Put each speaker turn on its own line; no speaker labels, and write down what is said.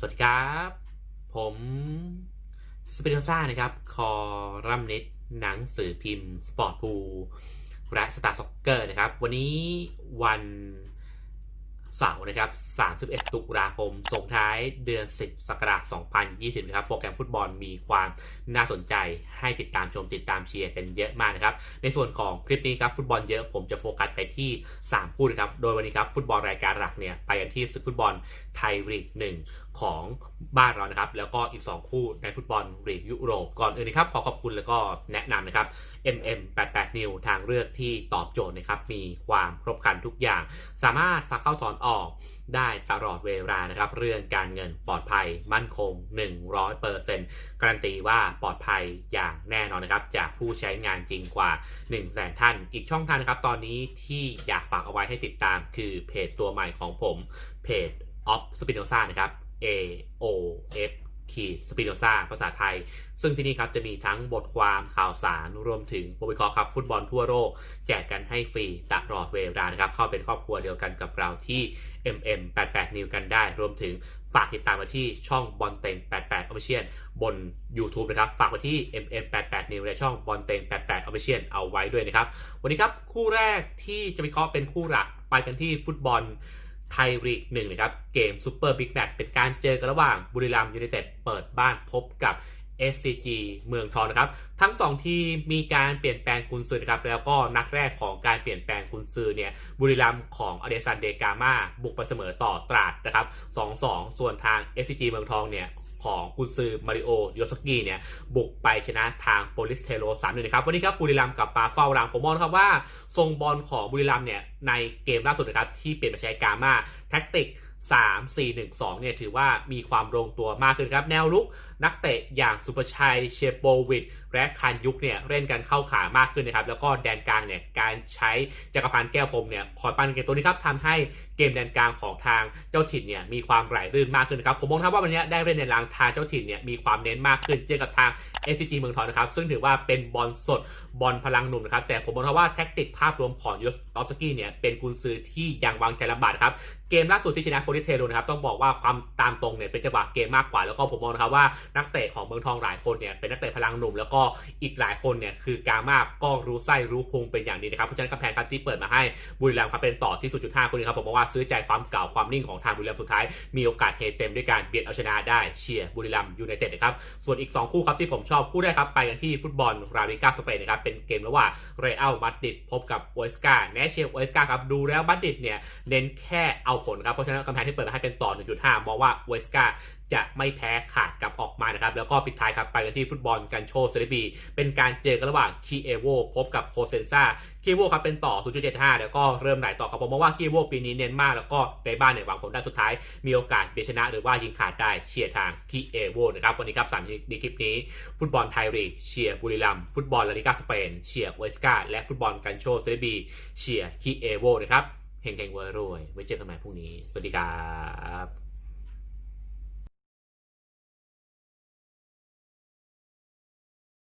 สวัสดีครับ ผมสปิโนซ่านะครับ คอรัมนิตหนังสือพิมพ์ สปอร์ตพูและสตาร์ซ็อกเกอร์นะครับ วันนี้วัน เสาร์นะครับ 31 ตุลาคม ส่งท้ายเดือน 10 ศักราช 2020 นะครับ โปรแกรมฟุตบอลมีความน่าสนใจให้ติดตามชมติดตามเชียร์กันเยอะมากนะครับ ในส่วนของคลิปนี้ครับ ฟุตบอลเยอะผมจะโฟกัสไปที่ 3 คู่นะครับ โดยวันนี้ครับ ฟุตบอลรายการหลักเนี่ย ไปกันที่ศึกฟุตบอลไทยลีกหนึ่งของบ้านเรานะครับ แล้วก็อีก 2 คู่ในฟุตบอลลีกยุโรป ก่อนอื่นนะครับ ขอขอบคุณแล้วก็แนะนำนะครับ MM88 New ทางเลือกที่ตอบโจทย์นะครับ มีความครบครันทุกอย่าง สามารถฝากเข้าถอนออกได้ตลอดเวลานะครับ เรื่องการเงินปลอดภัยมั่นคง 100%การันตีว่าปลอดภัยอย่างแน่นอนนะครับ จากผู้ใช้งานจริงกว่า 1 0 0 0 0แท่าน อีกช่องทางนะครับ ตอนนี้ที่อยากฝากเอาไว้ให้ติดตามคือเพจตัวใหม่ของผมเพจ of Spinoza นะครับ A O F ขีดสปิโนซาภาษาไทย ซึ่งที่นี่ครับจะมีทั้งบทความข่าวสารรวมถึงบทวิเคราะห์ครับฟุตบอลทั่วโลกแจกกันให้ฟรีตลอดเวลานะครับ เข้าเป็นครอบครัวเดียวกันกับเราที่ MM88 New กันได้ รวมถึงฝากติดตามมาที่ช่องบอลเต็ง88 Official บน YouTube นะครับ ฝากไว้ที่ MM88 New และช่องบอลเต็ง88 Official เอาไว้ด้วยนะครับ วันนี้ครับคู่แรกที่จะวิเคราะห์เป็นคู่หลักไปกันที่ฟุตบอล ไทยลีกหนึ่งนะครับ เกมซูเปอร์บิ๊กแมตช์เป็นการเจอกันระหว่างบุรีรัมย์ยูไนเต็ดเปิดบ้านพบกับ SCG เมืองทองนะครับ ทั้ง 2 ทีมมีการเปลี่ยนแปลงกุนซือนะครับ แล้วก็นัดแรกของการเปลี่ยนแปลงกุนซือเนี่ยบุรีรัมย์ของอเดซันเดกามาบุกไปเสมอต่อตราดนะครับ 2-2 ส่วนทาง SCG เมืองทองเนี่ย ของกุนซือมาริโอโยสกี้เนี่ย บุกไปชนะทางโปลิสเทโร3หนะครับ วันนี้ครับบุรีรัมย์กับปาเฝ้ารังผมมองครับว่าทรงบอลของบุรีรัมย์เนี่ยในเกมล่าสุดนะครับที่เปลี่ยนมาใช้กามาแท็กติก 3 4 1 2เนี่ยถือว่ามีความลงตัวมากขึ้นครับ แนวลุกนักเตะอย่างสุประชัยเชโปวิดและคานยุกเนี่ยเล่นกันเข้าขามากขึ้นนะครับ แล้วก็แดนกลางเนี่ยการใช้จักรพันธ์แก้วพรมเนี่ยคอยปั้นเกมตัวนี้ครับทำให้เกมแดนกลางของทางเจ้าถิ่นเนี่ยมีความไหลลื่นมากขึ้นนครับผมมองครับว่าวันนี้ได้เล่นในรางทางเจ้าถิ่นเนี่ยมีความเน้นมากขึ้นเจอกับทาง SCG เมืองทองนะครับซึ่งถือว่าเป็นบอลสดบอลพลังหนุ่มนะครับแต่ผมมองว่าแท็กติกภาพรวมของยูออฟสกี้เนี่ยเป็นกุนซือที่ยังวางใจลำบากครับเกมล่าสุดที่ชนะโปลิเทโรนะครับต้องบอกว่าความตามตรงเนี่ยเป็นจังหวะเกมมากกว่า แล้วก็ผมมองนะครับว่านักเตะของเมืองทองหลายคนเนี่ยเป็นนักเตะพลังหนุ่มแล้วก็อีกหลายคนเนี่ยคือกามากก็รู้ไส้รู้พุงเป็นอย่างดีนะครับเพราะฉะนั้นกำแพงครับที่เปิดมาให้บุรีรัมย์ครับเป็นต่อที่ 0.5 คนนี้ครับผมบอกว่าซื้อใจความเก่าความนิ่งของทางบุรีรัมย์สุดท้ายมีโอกาสเฮเต็มด้วยการเบียดเอาชนะได้เชียร์บุรีรัมย์ยูไนเต็ดนะครับส่วนอีก 2 คู่ครับที่ผมชอบคู่แรกครับไปกันที่ฟุตบอลราลิกาสเปนนะครับเป็นเกมระหว่าง เรอัลมาดริดพบกับโอเอสกาแนชเชียโอเอสกาครับดูแล้วมาดริดเนี่ยเน้นแค่เอาผลครับ เพราะฉะนั้นกำแพงที่เปิดมาให้เป็นต่อ 1.5 มองว่าโอเอสกา จะไม่แพ้ขาดกลับออกมานะครับ แล้วก็ปิดท้ายครับไปกันที่ฟุตบอลกันโชเซเรบี เป็นการเจอกันระหว่างคีเอโวพบกับโคเซนซาคีเอโวครับเป็นต่อ 0.75 แล้วก็เริ่มไหลต่อครับผมมองว่าคีเอโวปีนี้เน้นมากแล้วก็ในบ้านเนี่ยหวังผลได้สุดท้าย มีโอกาสเบียชนะหรือว่ายิงขาดได้เชียร์ทางคีเอโวนะครับ วันนี้ครับสามในคลิปนี้ ฟุตบอลไทยลีกเชียร์บุรีรัมย์ฟุตบอลลาลิกาสเปนเชียร์เวสกาและฟุตบอลกันโชเซเรบีเชียร์คีเอโวนะครับเฮงๆรวยไว้เจอกันใหม่พรุ่งนี้สวัสดีครับ